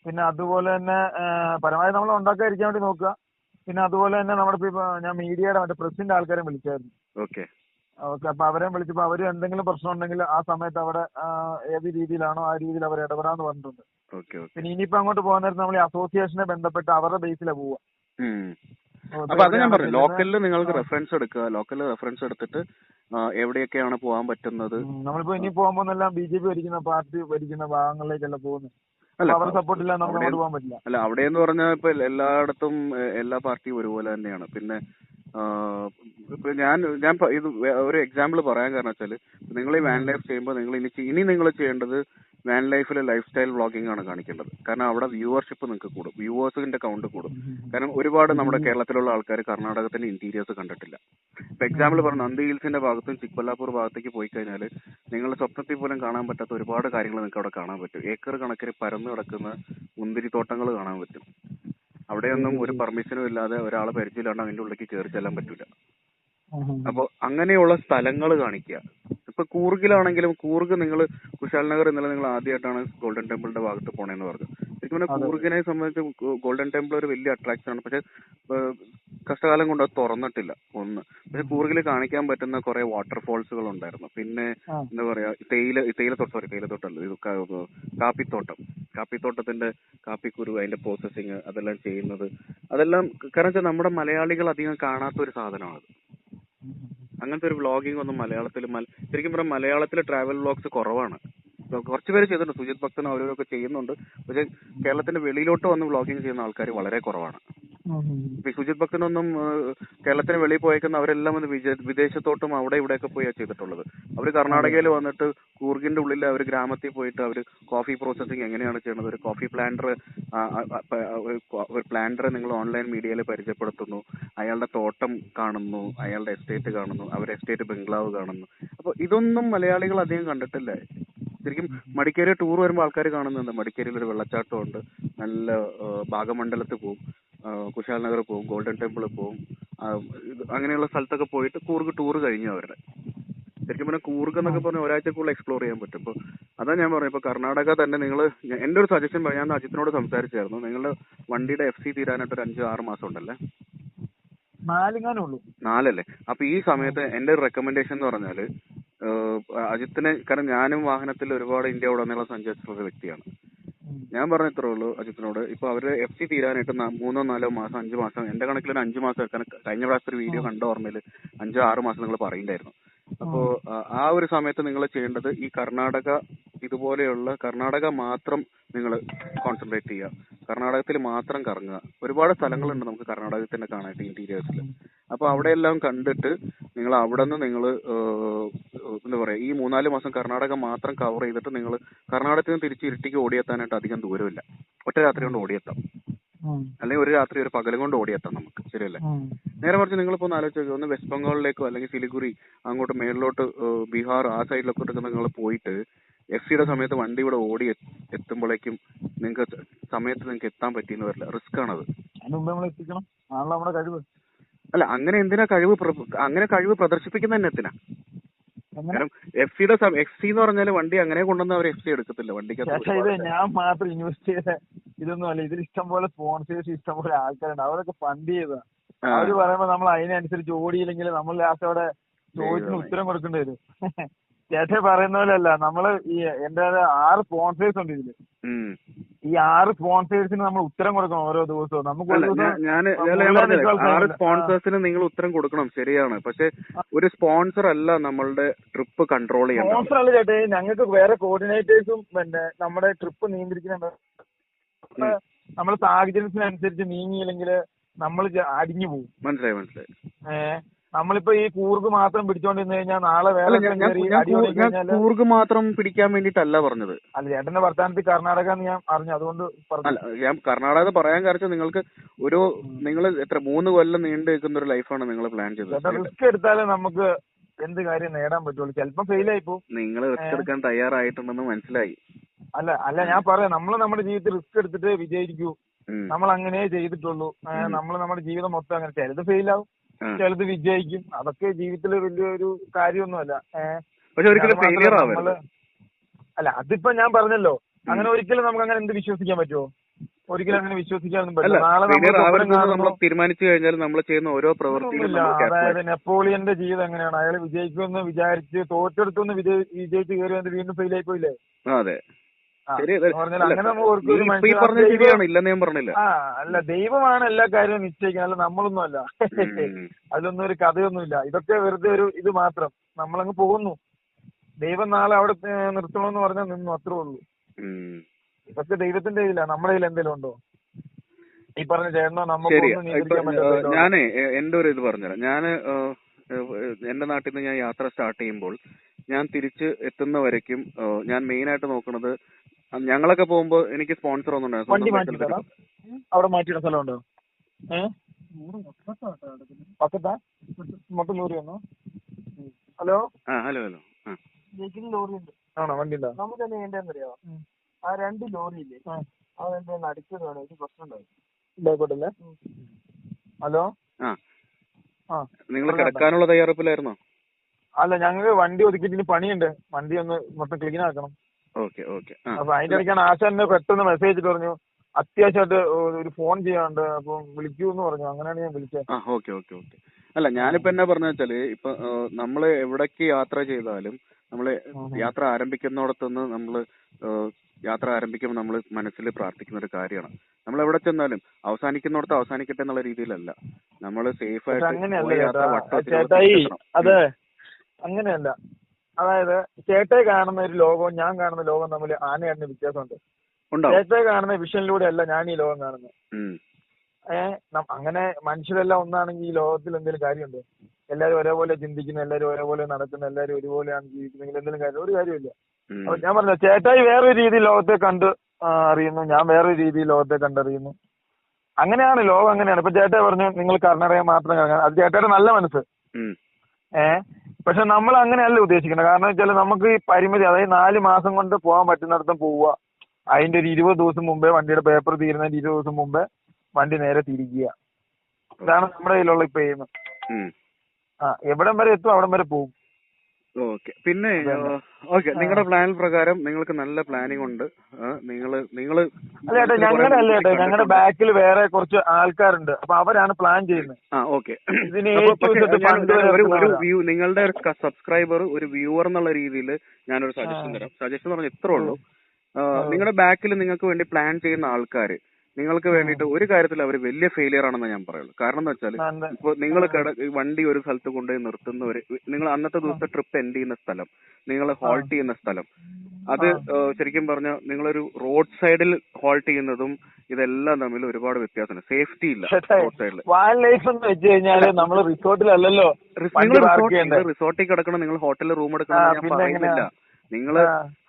പിന്നെ അതുപോലെ തന്നെ പരമാവധി നമ്മൾ ഉണ്ടാക്കാതിരിക്കാൻ വേണ്ടി നോക്കുക. പിന്നെ അതുപോലെ തന്നെ നമ്മുടെ ഇപ്പൊ ഞാൻ മീഡിയയുടെ മറ്റേ പ്രസിന്റെ ആൾക്കാരെ വിളിച്ചായിരുന്നു. ഓക്കെ. ഓക്കെ അപ്പൊ അവരെ വിളിച്ചപ്പോ അവർ എന്തെങ്കിലും പ്രശ്നം ഉണ്ടെങ്കിൽ ആ സമയത്ത് അവിടെ ഏത് രീതിയിലാണോ ആ രീതിയിൽ അവർ ഇടപെടാന്ന് പറഞ്ഞിട്ടുണ്ട്. പിന്നെ ഇനിയിപ്പോ അങ്ങോട്ട് പോകാൻ നേരത്തെ നമ്മൾ ഈ അസോസിയേഷനെ ബന്ധപ്പെട്ട് അവരുടെ ബേസിലാണ് പോവുക അപ്പൊ അത് ഞാൻ പറഞ്ഞു? ലോക്കലിൽ നിങ്ങൾക്ക് റെഫറൻസ് എടുക്കുക ലോക്കലിൽ റെഫറൻസ് എടുത്തിട്ട് എവിടെയൊക്കെയാണ് പോകാൻ പറ്റുന്നത്? നമ്മളിപ്പോ ഇനി പോകുമ്പോന്നെല്ലാം ബി ജെ പി ഭരിക്കുന്ന പാർട്ടി ഭരിക്കുന്ന ഭാഗങ്ങളിലേക്കല്ല പോകുന്നത്. അല്ല അവിടെ- പോകാൻ പറ്റില്ല. അല്ല അവിടെ എന്ന് പറഞ്ഞാൽ ഇപ്പൊ എല്ലായിടത്തും എല്ലാ പാർട്ടിയും ഒരുപോലെ തന്നെയാണ്. പിന്നെ ഇപ്പൊ ഞാൻ ഞാൻ പ- ഇത് വേ- ഒരു എക്സാമ്പിൾ പറയാൻ കാരണം വെച്ചാൽ നിങ്ങൾ ഈ വാൻ ലൈഫ് ചെയ്യുമ്പോൾ നിങ്ങൾ ഇനി ചെ- ഇനി നിങ്ങൾ ചെയ്യേണ്ടത് വാൻ ലൈഫിലെ ലൈഫ് സ്റ്റൈൽ വ്ളോഗിംഗ് ആണ് കാണിക്കേണ്ടത്. കാരണം അവിടെ വ്യൂവർഷിപ്പ് നിങ്ങൾക്ക് കൂടും. വ്യൂവേഴ്സിന്റെ കൗണ്ട് കൂടും. കാരണം ഒരുപാട് നമ്മുടെ കേരളത്തിലുള്ള ആൾക്കാർ കർണാടകത്തിന്റെ ഇന്റീരിയേഴ്സ് കണ്ടിട്ടില്ല. ഇപ്പൊ എക്സാമ്പിൾ പറഞ്ഞു നന്ദി ഹിൽസിന്റെ ഭാഗത്തും ചിക്ബല്ലാപൂർ ഭാഗത്തേക്ക് പോയി കഴിഞ്ഞാൽ നിങ്ങളുടെ സ്വപ്നത്തിൽ പോലും കാണാൻ പറ്റാത്ത ഒരുപാട് കാര്യങ്ങൾ നിങ്ങൾക്ക് അവിടെ കാണാൻ പറ്റും. ഏക്കർ കണക്കിന് പരന്നു കിടക്കുന്ന മുന്തിരിത്തോട്ടങ്ങൾ കാണാൻ പറ്റും. അവിടെയൊന്നും ഒരു പെർമിഷനും ഇല്ലാതെ ഒരാളെ പരിചയമില്ലാണ്ട് അതിന്റെ ഉള്ളിലേക്ക് കയറി ചെല്ലാൻ പറ്റൂല. അപ്പൊ അങ്ങനെയുള്ള സ്ഥലങ്ങൾ കാണിക്കുക. ഇപ്പൊ കൂർഗിലാണെങ്കിലും കൂർഗ് നിങ്ങൾ കുശാൽ നഗർ ഇന്നലെ നിങ്ങൾ ആദ്യമായിട്ടാണ് ഗോൾഡൻ ടെമ്പിളിന്റെ ഭാഗത്ത് പോണേന്ന് പറഞ്ഞു. ശരിക്കും പറഞ്ഞാൽ കൂർഗിനെ സംബന്ധിച്ച് ഗോൾഡൻ ടെമ്പിൾ ഒരു വലിയ അട്രാക്ഷൻ ആണ്. പക്ഷെ ഏഹ്, കഷ്ടകാലം കൊണ്ട് അത് തുറന്നിട്ടില്ല. ഒന്ന് പക്ഷെ കൂർഗിൽ കാണിക്കാൻ പറ്റുന്ന കുറെ വാട്ടർഫോൾസുകൾ ഉണ്ടായിരുന്നു. പിന്നെ എന്താ പറയാ തേയില തേയിലത്തോട്ടം സോറി തേയിലത്തോട്ടമല്ല ഇത് ക- കാപ്പിത്തോട്ടം. കാപ്പിത്തോട്ടത്തിന്റെ കാപ്പിക്കുരു അതിന്റെ പ്രോസസ്സിങ് അതെല്ലാം ചെയ്യുന്നത്. അതെല്ലാം കാരണം വെച്ചാൽ നമ്മുടെ മലയാളികൾ അധികം കാണാത്ത ഒരു സാധനമാണ് അങ്ങനത്തെ ഒരു വ്ളോഗിംഗ് ഒന്നും മലയാളത്തിൽ മല- ശരിക്കും പറഞ്ഞാൽ മലയാളത്തിലെ ട്രാവൽ വ്ളോഗ്സ് കുറവാണ്. കുറച്ച് പേര് ചെയ്തിട്ടുണ്ട് സുജിത് ഭക്തൻ അവരൊക്കെ ചെയ്യുന്നുണ്ട്. പക്ഷെ കേരളത്തിന്റെ വെളിയിലോട്ട് വന്ന് വ്ളോഗിംഗ് ചെയ്യുന്ന ആൾക്കാർ വളരെ കുറവാണ്. സുജിത് ഭക്തനൊന്നും കേരളത്തിന് വെളിയിൽ പോയേക്കുന്ന അവരെല്ലാം വിജ- വിദേശത്തോട്ടും അവിടെ ഇവിടെയൊക്കെ പോയാ ചെയ്തിട്ടുള്ളത്. അവർ കർണാടകയിൽ വന്നിട്ട് കൂർഗിന്റെ ഉള്ളിൽ അവർ ഗ്രാമത്തിൽ പോയിട്ട് അവർ കോഫി പ്രോസസ്സിംഗ് എങ്ങനെയാണ് ചെയ്യുന്നത്? ഒരു കോഫി പ്ലാന്റർ ഒരു പ്ലാന്ററെ നിങ്ങൾ ഓൺലൈൻ മീഡിയയിൽ പരിചയപ്പെടുത്തുന്നു. അയാളുടെ തോട്ടം കാണുന്നു അയാളുടെ എസ്റ്റേറ്റ് കാണുന്നു അവരുടെ എസ്റ്റേറ്റ് ബംഗ്ലാവ് കാണുന്നു. അപ്പൊ ഇതൊന്നും മലയാളികൾ അധികം കണ്ടിട്ടില്ല. ശരിക്കും മടിക്കേരി ടൂർ വരുമ്പോൾ ആൾക്കാർ കാണുന്നുണ്ട്. മടിക്കേരിയിൽ ഒരു വെള്ളച്ചാട്ടമുണ്ട്. നല്ല ഭാഗമണ്ഡലത്തിൽ പോകും കുശാൽ നഗർ പോകും ഗോൾഡൻ ടെമ്പിൾ പോകും അങ്ങനെയുള്ള സ്ഥലത്തൊക്കെ പോയിട്ട് കൂർഗ് ടൂർ കഴിഞ്ഞു അവരുടെ. ശരിക്കും പറഞ്ഞാൽ കൂർഗ് എന്നൊക്കെ പറഞ്ഞാൽ ഒരാഴ്ചക്കുള്ളിൽ എക്സ്പ്ലോർ ചെയ്യാൻ പറ്റും. അപ്പോൾ അതാ ഞാൻ പറഞ്ഞത് ഇപ്പൊ കർണാടക തന്നെ നിങ്ങൾ എന്റെ ഒരു സജഷൻ ഞാൻ അജിത്തിനോട് സംസാരിച്ചായിരുന്നു. നിങ്ങളുടെ വണ്ടിയുടെ എഫ് സി തീരാനായിട്ട് ഒരു അഞ്ച് ആറ് മാസം ഉണ്ടല്ലേ? നാലല്ലേ? അപ്പൊ ഈ സമയത്ത് എന്റെ ഒരു റെക്കമെൻഡേഷൻ എന്ന് പറഞ്ഞാൽ അജിത്തിനെ കാരണം ഞാനും വാഹനത്തിൽ ഒരുപാട് ഇന്ത്യ ഉടനീളം സഞ്ചരിച്ചിട്ടുള്ള ഒരു വ്യക്തിയാണ്. ഞാൻ പറഞ്ഞ ഇത്രേ ഉള്ളൂ അജിത്തിനോട്. ഇപ്പൊ അവർ എഫ് സി തീരാനായിട്ട് ന- മൂന്നോ നാലോ മാസം അഞ്ചു മാസം എന്റെ കണക്കിൽ ഒരു അഞ്ചു മാസം കഴിഞ്ഞ പ്രാവശ്യത്തെ ഒരു വീഡിയോ കണ്ട ഓർമ്മയിൽ അഞ്ചോ ആറ് മാസം നിങ്ങൾ പറയണ്ടായിരുന്നു അപ്പോ ആ, ഒരു സമയത്ത് നിങ്ങൾ ചെയ്യേണ്ടത് ഈ കർണാടക ഇതുപോലെയുള്ള കർണാടക മാത്രം നിങ്ങൾ കോൺസെൻട്രേറ്റ് ചെയ്യുക. കർണാടകത്തിൽ മാത്രം കറങ്ങുക. ഒരുപാട് സ്ഥലങ്ങളുണ്ട് നമുക്ക് കർണാടകത്തിൽ തന്നെ കാണാനായിട്ട് ഇന്റീരിയേഴ്സിൽ അപ്പൊ അവിടെയെല്ലാം കണ്ടിട്ട് നിങ്ങൾ അവിടെ നിന്ന് നിങ്ങൾ എന്താ പറയാ ഈ മൂന്നാൽ മാസം കർണാടക മാത്രം കവർ ചെയ്തിട്ട് നിങ്ങൾ കർണാടകത്തിൽ നിന്ന് തിരിച്ച് ഇരിട്ടിക്ക് ഓടിയെത്താനായിട്ട് അധികം ദൂരമില്ല. ഒറ്റ രാത്രി കൊണ്ട് ഓടിയെത്താം. അല്ലെങ്കിൽ ഒരു രാത്രി ഒരു പകലും കൊണ്ട് ഓടിയെത്താം നമുക്ക്. ശരിയല്ലേ? നേരെ മറിച്ച് നിങ്ങൾ ഒന്ന് ആലോചിച്ച് നോക്കുക ഒന്ന് വെസ്റ്റ് ബംഗാളിലേക്കോ അല്ലെങ്കിൽ സിലിഗുരി അങ്ങോട്ട് മേളിലോട്ട് ബീഹാർ ആ സൈഡിലൊക്കെ നിങ്ങൾ പോയിട്ട് എഫ് സിയുടെ സമയത്ത് വണ്ടി ഇവിടെ ഓടി എത്തുമ്പോഴേക്കും നിങ്ങൾക്ക് സമയത്ത് നിങ്ങൾക്ക് എത്താൻ പറ്റിയെന്ന് വരില്ല. റിസ്ക് ആണത്. അല്ല അങ്ങനെ എന്തിനാ കഴിവ് അങ്ങനെ കഴിവ് പ്രദർശിപ്പിക്കുന്ന തന്നെ എന്തിനാ? കാരണം എഫ് സിയുടെ എഫ് സി എന്ന് പറഞ്ഞാൽ വണ്ടി അങ്ങനെ കൊണ്ടുവന്ന് അവർ എഫ് സി എടുക്കത്തില്ല. ചേട്ടാ ഞാൻ മാത്രം ഇൻവെസ്റ്റ് ചെയ്ത ഇതൊന്നും അല്ല. ഇതിൽ ഇഷ്ടം പോലെ സ്പോൺസേഴ്സ് ഇഷ്ടം പോലെ ആൾക്കാരുണ്ട്. അവരൊക്കെ ഫണ്ട് ചെയ്തതാ ആ. അവർ പറയുമ്പോ നമ്മൾ അതിനനുസരിച്ച് ഓടിയില്ലെങ്കിൽ നമ്മൾ ലാസ്റ്റ് അവിടെ ചോദിച്ചിന്. ഉത്തരം കൊടുക്കേണ്ടി വരും. ചേട്ടൻ പറയുന്ന പോലെ അല്ല. നമ്മൾ ഈ എന്റെ ആറ് സ്പോൺസേഴ്സ് ഉണ്ട് ഇതിൽ. ഈ ആറ് സ്പോൺസേഴ്സിന് നമ്മൾ ഉത്തരം കൊടുക്കണം ഓരോ ദിവസവും. നമുക്ക് ആറ്. സ്പോൺസേഴ്സിന് നിങ്ങൾ ഉത്തരം കൊടുക്കണം ശരിയാണ്. പക്ഷെ ഒരു സ്പോൺസർ അല്ല നമ്മളുടെ ട്രിപ്പ് കൺട്രോൾ ചെയ്യേണ്ടത്. സ്പോൺസർ അല്ല ചേട്ടേ. ഞങ്ങൾക്ക് വേറെ കോർഡിനേറ്റേഴ്സും പിന്നെ നമ്മുടെ ട്രിപ്പ് നിയന്ത്രിക്കുന്നുണ്ട് നമ്മൾ സാഹചര്യത്തിനനുസരിച്ച് നീങ്ങിയില്ലെങ്കിൽ നമ്മൾ അടിഞ്ഞു പോകും മനസ്സിലായി മനസ്സിലായി. ഏഹ് നമ്മളിപ്പോ ഈ കൂർഗ് മാത്രം പിടിച്ചോണ്ടിരുന്നു കഴിഞ്ഞാൽ നാളെ വേറെ കൂർഗ് മാത്രം പിടിക്കാൻ വേണ്ടിട്ടല്ല പറഞ്ഞത്. അല്ല ചേട്ടന്റെ വർത്താനത്തിൽ കർണാടക എന്ന് ഞാൻ അറിഞ്ഞു അതുകൊണ്ട് അല്ല ഞാൻ കർണാടക പറയാൻ കാരണം നിങ്ങൾക്ക് ഒരു നിങ്ങൾ എത്ര മൂന്ന് കൊല്ലം നീണ്ടു നിൽക്കുന്ന ഒരു ലൈഫാണ് നിങ്ങൾ പ്ലാൻ ചെയ്തത്. റിസ്ക് എടുത്താലേ നമുക്ക് എന്ത് കാര്യം നേടാൻ പറ്റുള്ളൂ. ചിലപ്പോ ഫെയിൽ ആയി പോകും നിങ്ങൾ റിസ്ക് എടുക്കാൻ തയ്യാറായിട്ടുണ്ടെന്ന് മനസ്സിലായി. അല്ല അല്ല ഞാൻ പറയാം. നമ്മൾ നമ്മുടെ ജീവിതത്തിൽ റിസ്ക് എടുത്തിട്ട് വിജയിക്കൂ. നമ്മൾ അങ്ങനെ ചെയ്തിട്ടുള്ളൂ. നമ്മൾ നമ്മുടെ ജീവിതം മൊത്തം അങ്ങനെ ചിലത് ഫെയിൽ ആവും. ചിലത് വിജയിക്കും. അതൊക്കെ ജീവിതത്തിൽ വലിയൊരു കാര്യമൊന്നുമല്ല. അല്ല അതിപ്പോ ഞാൻ പറഞ്ഞല്ലോ. അങ്ങനെ ഒരിക്കലും നമുക്ക് അങ്ങനെ എന്ത് വിശ്വസിക്കാൻ പറ്റുമോ ഒരിക്കലും അങ്ങനെ വിശ്വസിക്കാനൊന്നും പറ്റില്ല. തീരുമാനിച്ചു കഴിഞ്ഞാൽ നമ്മൾ ചെയ്യുന്ന ഓരോ അതായത് നെപ്പോളിയന്റെ ജീവിതം എങ്ങനെയാണ്? അയാൾ വിജയിക്കുമെന്ന് വിചാരിച്ച് തോറ്റെടുത്തുനിന്ന് വിജയിച്ച് കയറി വീണ്ടും ഫെയിൽ ആയി പോയില്ലേ? അതെ. നമുക്ക് അല്ല ദൈവമാണ് എല്ലാ കാര്യവും നിശ്ചയിക്കുന്നത് അല്ല നമ്മളൊന്നും അല്ല അതിലൊന്നും ഒരു കഥയൊന്നുമില്ല. ഇതൊക്കെ വെറുതെ ഒരു ഇത് മാത്രം. നമ്മളങ്ങ് പോകുന്നു. ദൈവം നാളെ അവിടെ നിർത്തണമെന്ന് പറഞ്ഞാൽ നിന്നു അത്രേ ഉള്ളൂ. ഇതൊക്കെ ദൈവത്തിന്റെ ഇതില്ല നമ്മുടെ കയ്യിൽ എന്തെങ്കിലും ഉണ്ടോ? ഈ പറഞ്ഞ ചേട്ടനോ ഇപ്പൊ ഞാനേ എന്റെ ഒരു ഇത് പറഞ്ഞുതരാം. ഞാൻ എന്റെ നാട്ടിൽ നിന്ന് ഞാൻ യാത്ര സ്റ്റാർട്ട് ചെയ്യുമ്പോൾ ഞാൻ തിരിച്ച് എത്തുന്ന വരയ്ക്കും ഞാൻ മെയിൻ ആയിട്ട് നോക്കുന്നത് ഞങ്ങളൊക്കെ പോകുമ്പോ എനിക്ക് സ്പോൺസർ ഒന്നും. വണ്ടി മാറ്റി പൈസ അവിടെ മാറ്റിയിട സ്ഥലമുണ്ടോ? ഏഹ് പക്കത്താ? മൊത്തം ലോറി വന്നോ? ഹലോ? ആ ഹലോ ഹലോ. ആ. ലോറി ഉണ്ട്. ആണോ? വണ്ടി ഉണ്ടോ? നമുക്ക് തന്നെ ചെയ്യേണ്ടതെന്നറിയോ ആ രണ്ട് ലോറി ഇല്ലേ അടിച്ചതാണ് ഒരു പ്രശ്നം ഉണ്ടാവും. ഹലോ? ആ. ആ. നിങ്ങൾ കിടക്കാനുള്ള തയ്യാറെടുപ്പിലായിരുന്നോ? അല്ല ഞങ്ങൾക്ക് വണ്ടി ഒതുക്കിയിട്ട് ഇനി പണിയുണ്ട്. വണ്ടി ഒന്ന് മൊത്തം ക്ലീൻ ആക്കണം. അപ്പൊ അതിന്റെ ഇടയ്ക്കാണ് ആശാനെ പെട്ടെന്ന് മെസ്സേജ് ഇട്ട് പറഞ്ഞു. അത്യാവശ്യമായിട്ട് ഒരു ഫോൺ ചെയ്യാണ്ട് അപ്പൊ വിളിക്കൂ എന്ന് പറഞ്ഞു. അങ്ങനെയാണ് ഞാൻ വിളിച്ചത്. Okay okay okay. അല്ല ഞാനിപ്പോ എന്നാ പറഞ്ഞ വെച്ചാൽ ഇപ്പൊ നമ്മൾ എവിടേക്ക് യാത്ര ചെയ്താലും നമ്മൾ യാത്ര ആരംഭിക്കുന്നിടത്തുനിന്ന് നമ്മൾ യാത്ര ആരംഭിക്കുമ്പോൾ നമ്മൾ മനസ്സിൽ പ്രാർത്ഥിക്കുന്ന ഒരു കാര്യമാണ്. നമ്മൾ എവിടെ ചെന്നാലും അവസാനിക്കുന്നിടത്ത് അവസാനിക്കട്ടെ എന്നുള്ള രീതിയിലല്ല. നമ്മൾ സേഫ് ആയിട്ട് അങ്ങനെയല്ല. അതായത് ചേട്ടയെ കാണുന്ന ഒരു ലോകവും ഞാൻ കാണുന്ന ലോകവും തമ്മിൽ ആനയാടിന് വ്യത്യാസമുണ്ട്. ചേട്ടയെ കാണുന്ന വിഷനിലൂടെ അല്ല ഞാൻ ഈ ലോകം കാണുന്നത്. ഏഹ് അങ്ങനെ മനുഷ്യരെല്ലാം ഒന്നാണെങ്കിൽ ഈ ലോകത്തിൽ എന്തെങ്കിലും കാര്യമുണ്ട്? എല്ലാരും ഒരേപോലെ ചിന്തിക്കുന്നു എല്ലാരും ഒരേപോലെ നടക്കുന്നു എല്ലാരും ഒരുപോലെയാണ് ജീവിക്കുന്നെങ്കിൽ എന്തെങ്കിലും കാര്യം ഒരു കാര്യമില്ല. അപ്പൊ ഞാൻ പറഞ്ഞ ചേട്ടായി വേറൊരു രീതിയിൽ ലോകത്തെ കണ്ട് അറിയുന്നു ഞാൻ വേറൊരു രീതിയിൽ ലോകത്തെ കണ്ടറിയുന്നു. അങ്ങനെയാണ് ലോകം അങ്ങനെയാണ്. ഇപ്പൊ ചേട്ടായി പറഞ്ഞു നിങ്ങൾ കർണാടക മാത്രം കാണാൻ അത് ചേട്ടായുടെ നല്ല മനസ്സ്. ഉം. പക്ഷെ നമ്മൾ അങ്ങനെയല്ല ഉദ്ദേശിക്കുന്നത്. കാരണം വെച്ചാൽ നമുക്ക് ഈ പരിമിതി അതായത് നാല് മാസം കൊണ്ട് പോകാൻ പറ്റുന്നിടത്തും പോവുക. അതിന്റെ ഒരു ഇരുപത് ദിവസം മുമ്പേ വണ്ടിയുടെ പേപ്പർ തീരുന്നതിന്റെ ഇരുപത് ദിവസം മുമ്പേ വണ്ടി നേരെ തിരിക്കുക. ഇതാണ് നമ്മുടെ കയ്യിലുള്ള ഇപ്പൊ എയിം ആ എവിടം വരെ എത്തും അവിടം വരെ പോകും. ഓക്കെ പിന്നെ. ഓക്കെ നിങ്ങളുടെ പ്ലാൻ പ്രകാരം നിങ്ങൾക്ക് നല്ല പ്ലാനിംഗ് ഉണ്ട്. നിങ്ങൾ നിങ്ങൾ അല്ല ചേട്ടാ ഞങ്ങളുടെ ഞങ്ങളുടെ ബാക്കിൽ വേറെ കുറച്ച് ആൾക്കാരുണ്ട്. അപ്പൊ അവരാണ് പ്ലാൻ ചെയ്യുന്നത്. ആ ഓക്കെ ഒരു വ്യൂ നിങ്ങളുടെ ഒരു സബ്സ്ക്രൈബർ ഒരു വ്യൂവർ എന്നുള്ള രീതിയിൽ ഞാനൊരു സജഷൻ തരാം. സജഷൻ പറഞ്ഞാൽ ഇത്രേ ഉള്ളൂ. നിങ്ങളുടെ ബാക്കിൽ നിങ്ങൾക്ക് വേണ്ടി പ്ലാൻ ചെയ്യുന്ന ആൾക്കാർ നിങ്ങൾക്ക് വേണ്ടിയിട്ട് ഒരു കാര്യത്തിൽ അവർ വലിയ ഫെയിലിയർ ആണെന്ന് ഞാൻ പറയുള്ളൂ. കാരണം എന്ന് വെച്ചാൽ? ഇപ്പൊ നിങ്ങൾ വണ്ടി ഒരു സ്ഥലത്ത് കൊണ്ടുപോയി നിർത്തുന്നവര് നിങ്ങൾ അന്നത്തെ ദിവസത്തെ ട്രിപ്പ് എൻഡ് ചെയ്യുന്ന സ്ഥലം നിങ്ങൾ ഹോൾട്ട് ചെയ്യുന്ന സ്ഥലം. അത് ശരിക്കും പറഞ്ഞാൽ നിങ്ങളൊരു റോഡ് സൈഡിൽ ഹോൾട്ട് ചെയ്യുന്നതും ഇതെല്ലാം തമ്മിൽ ഒരുപാട് വ്യത്യാസമുണ്ട്. സേഫ്റ്റി ഇല്ല റോഡ് സൈഡിൽ വൈൽഡ് ലൈഫ് എന്ന് വെച്ച് കഴിഞ്ഞാൽ നമ്മൾ റിസോർട്ടിലല്ലല്ലോ നിങ്ങൾ റിസോർട്ടിൽ കിടക്കണം നിങ്ങൾ ഹോട്ടലിൽ റൂം എടുക്കണം ഞാൻ പറയുന്നില്ല? നിങ്ങൾ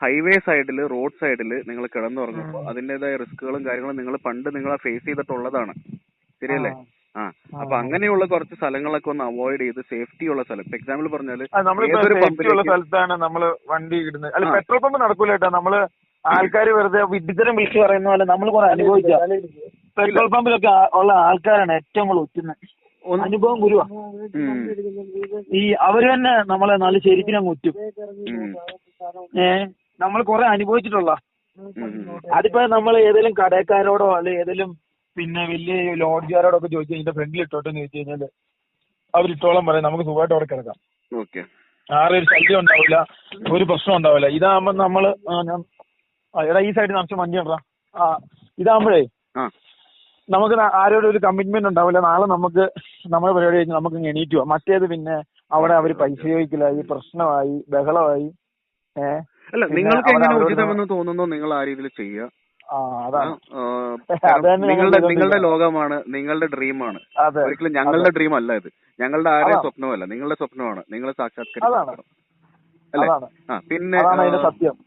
ഹൈവേ സൈഡിൽ റോഡ് സൈഡിൽ നിങ്ങൾ കിടന്നുറങ്ങുമ്പോൾ അതിന്റേതായ റിസ്കുകളും കാര്യങ്ങളും നിങ്ങൾ പണ്ട് നിങ്ങൾ ഫേസ് ചെയ്തിട്ടുള്ളതാണ്. ശരിയല്ലേ? ആ. അപ്പൊ അങ്ങനെയുള്ള കുറച്ച് സ്ഥലങ്ങളൊക്കെ ഒന്ന് അവോയ്ഡ് ചെയ്ത് സേഫ്റ്റി ഉള്ള സ്ഥലം. ഇപ്പൊ എക്സാമ്പിൾ പറഞ്ഞാൽ ഉള്ള സ്ഥലത്താണ് നമ്മൾ വണ്ടി ഇടുന്നത്. അല്ല പെട്രോൾ പമ്പ് നടക്കൂല കേട്ടോ. നമ്മൾ ആൾക്കാർ വെറുതെ വിഡിത്തരം വിളിച്ചു പറയുന്ന പോലെ നമ്മൾ കുറെ അനുഭവിച്ച പെട്രോൾ പമ്പിലൊക്കെ ഉള്ള ആൾക്കാരാണ് ഏറ്റവും കൂടുതൽ ഒറ്റുന്നത്. അനുഭവം ഗുരുവാ. ഈ അവർ തന്നെ നമ്മളെ നല്ല ശരിക്കും അങ്ങ് ഒറ്റും ഉം, ഏ നമ്മൾ കുറെ അനുഭവിച്ചിട്ടുള്ള. അതിപ്പോ നമ്മൾ ഏതെങ്കിലും കടക്കാരോടോ അല്ലെ ഏതെങ്കിലും പിന്നെ വലിയ ലോഡ്ജുകാരോടോ ഒക്കെ ചോദിച്ചു കഴിഞ്ഞാൽ ഫ്രണ്ടിൽ ഇട്ടോട്ടെന്ന് ചോദിച്ചു കഴിഞ്ഞാൽ അവരിട്ടോളം പറയാം. നമുക്ക് സുഖമായിട്ട് അവിടെ കിടക്കാം. ആരും ഒരു ശല്യം ഉണ്ടാവില്ല ഒരു പ്രശ്നം ഉണ്ടാവില്ല. ഇതാകുമ്പോ നമ്മൾ എടാ ഈ സൈഡിൽ നമുക്ക് മഞ്ഞ ഇടാം ആ ഇതാകുമ്പോഴേ നമുക്ക് ആരോടും ഒരു കമ്മിറ്റ്മെന്റ് ഉണ്ടാവില്ല. നാളെ നമുക്ക് നമ്മുടെ പരിപാടി കഴിഞ്ഞ് നമുക്ക് എണീറ്റ് പോവാം. മറ്റേത് പിന്നെ അവിടെ അവർ പൈസ ചോദിക്കലായി പ്രശ്നമായി ബഹളമായി. ഏഹ് അല്ല നിങ്ങൾക്ക് എങ്ങനെ ഉചിതമെന്ന് തോന്നുന്നു നിങ്ങൾ ആ രീതിയിൽ ചെയ്യുക? നിങ്ങളുടെ നിങ്ങളുടെ ലോകമാണ് നിങ്ങളുടെ ഡ്രീമാണ്. ഒരിക്കലും ഞങ്ങളുടെ ഡ്രീം അല്ല ഇത്. ഞങ്ങളുടെ ആരെയും സ്വപ്നമല്ല. നിങ്ങളുടെ സ്വപ്നമാണ്. നിങ്ങൾ സാക്ഷാത്കരിക്കണം അല്ലേ? ആ പിന്നെ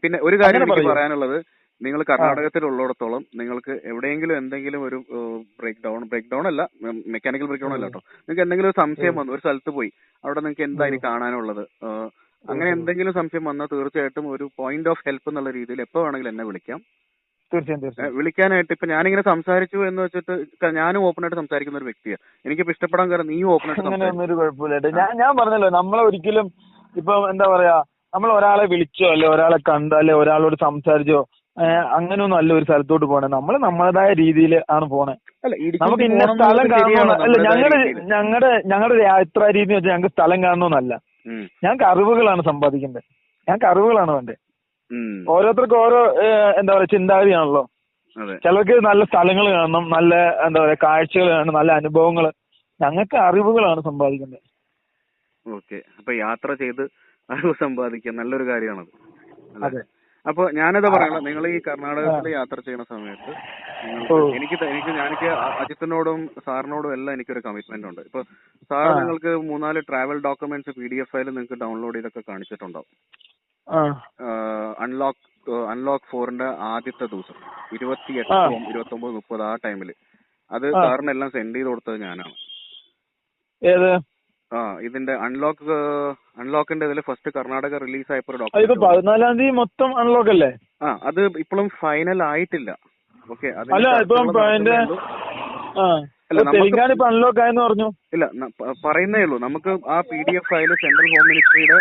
പിന്നെ ഒരു കാര്യം എനിക്ക് പറയാനുള്ളത്. നിങ്ങൾ കർണാടകത്തിലുള്ളിടത്തോളം നിങ്ങൾക്ക് എവിടെയെങ്കിലും എന്തെങ്കിലും ഒരു ബ്രേക്ക് ഡൗൺ ബ്രേക്ക് ഡൗൺ അല്ല മെക്കാനിക്കൽ ബ്രേക്ക് ഡൗൺ അല്ല കേട്ടോ. നിങ്ങൾക്ക് എന്തെങ്കിലും ഒരു സംശയം വന്നു ഒരു സ്ഥലത്ത് പോയി അവിടെ നിങ്ങൾക്ക് എന്താ ഇനി കാണാനുള്ളത്? അങ്ങനെ എന്തെങ്കിലും സംശയം വന്നാൽ തീർച്ചയായിട്ടും ഒരു പോയിന്റ് ഓഫ് ഹെൽപ്പ് എന്നുള്ള രീതിയിൽ എപ്പോ വേണമെങ്കിലും എന്നെ വിളിക്കാം. വിളിക്കാനായിട്ട് ഇപ്പൊ ഞാനിങ്ങനെ സംസാരിച്ചു എന്ന് വെച്ചിട്ട് ഞാനും ഓപ്പൺ ആയിട്ട് സംസാരിക്കുന്ന ഒരു വ്യക്തിയാണ് എനിക്കിപ്പോ ഇഷ്ടപ്പെടാൻ കാരണം നീ ഓപ്പൺ ആയിട്ട്. ഞാൻ ഞാൻ പറഞ്ഞല്ലോ നമ്മളെ ഒരിക്കലും ഇപ്പൊ എന്താ പറയാ നമ്മൾ ഒരാളെ വിളിച്ചോ അല്ലെ ഒരാളെ കണ്ടോ അല്ലെ ഒരാളോട് സംസാരിച്ചോ അങ്ങനെയൊന്നും അല്ല ഒരു സ്ഥലത്തോട്ട് പോണേ. നമ്മൾ നമ്മളേതായ രീതിയിൽ ആണ് പോണേ. നമുക്ക് ഇന്ന സ്ഥലം കാണണം? അല്ല നമ്മുടേതായ ഞങ്ങളുടെ. ഞങ്ങളുടെ ഞങ്ങളുടെ യാത്രാ രീതി വെച്ചാൽ ഞങ്ങൾക്ക് സ്ഥലം കാണണമെന്നല്ല ഞങ്ങൾക്ക് അറിവുകളാണ് സമ്പാദിക്കേണ്ടത് ഞങ്ങൾക്ക് അറിവുകളാണ് വേണ്ടത് ഓരോരുത്തർക്കും ഓരോ എന്താ പറയാ ചിന്താഗതിയാണല്ലോ. ചിലർക്ക് നല്ല സ്ഥലങ്ങൾ കാണണം നല്ല എന്താ പറയാ കാഴ്ചകൾ കാണണം നല്ല അനുഭവങ്ങൾ. ഞങ്ങൾക്ക് അറിവുകളാണ് സമ്പാദിക്കേണ്ടത് ഓക്കെ. അപ്പൊ യാത്ര ചെയ്ത് അറിവ് സമ്പാദിക്കുക നല്ലൊരു കാര്യമാണത്? അതെ. അപ്പൊ ഞാനത് പറയണത് നിങ്ങൾ ഈ കർണാടകത്തിൽ യാത്ര ചെയ്യുന്ന സമയത്ത് എനിക്ക് എനിക്ക് ഞാനിക്ക് അജിത്തിനോടും സാറിനോടും എല്ലാം എനിക്കൊരു കമ്മിറ്റ്മെന്റ് ഉണ്ട്. ഇപ്പൊ സാർ നിങ്ങൾക്ക് മൂന്നാൽ travel documents P D F file നിങ്ങൾക്ക് ഡൗൺലോഡ് ചെയ്തൊക്കെ കാണിച്ചിട്ടുണ്ടാവും. അൺലോക്ക് അൺലോക്ക് ഫോറിന്റെ ആദ്യത്തെ ദിവസം ഇരുപത്തി. എട്ട് ഇരുപത്തി ഒമ്പത് മുപ്പത് ആ ടൈമിൽ അത്. സാറിനെല്ലാം സെൻഡ് ചെയ്ത് കൊടുത്തത് ഞാനാണ്. ആ ഇതിന്റെ അൺലോക്ക് അൺലോക്കിന്റെ ഇതിൽ ഫസ്റ്റ് കർണാടക റിലീസ് ആയപ്പോ ഒരു അതിപ്പോ document പതിനാലാം തീയതി മൊത്തം അൺലോക്ക് അല്ലേ? ആ അത് ഇപ്പോഴും ഫൈനൽ ആയിട്ടില്ല. ഓക്കെ അല്ല ഇപ്പൊ അതിന്റെ ആ അല്ല, നമുക്ക് തെലങ്കാന ഇപ്പൊ അൺലോക്ക് ആയെന്ന് പറഞ്ഞു. ഇല്ല ന- പ- പറയുന്നേ ഉള്ളൂ. നമുക്ക് ആ P D F file central home മിനിസ്ട്രിയുടെ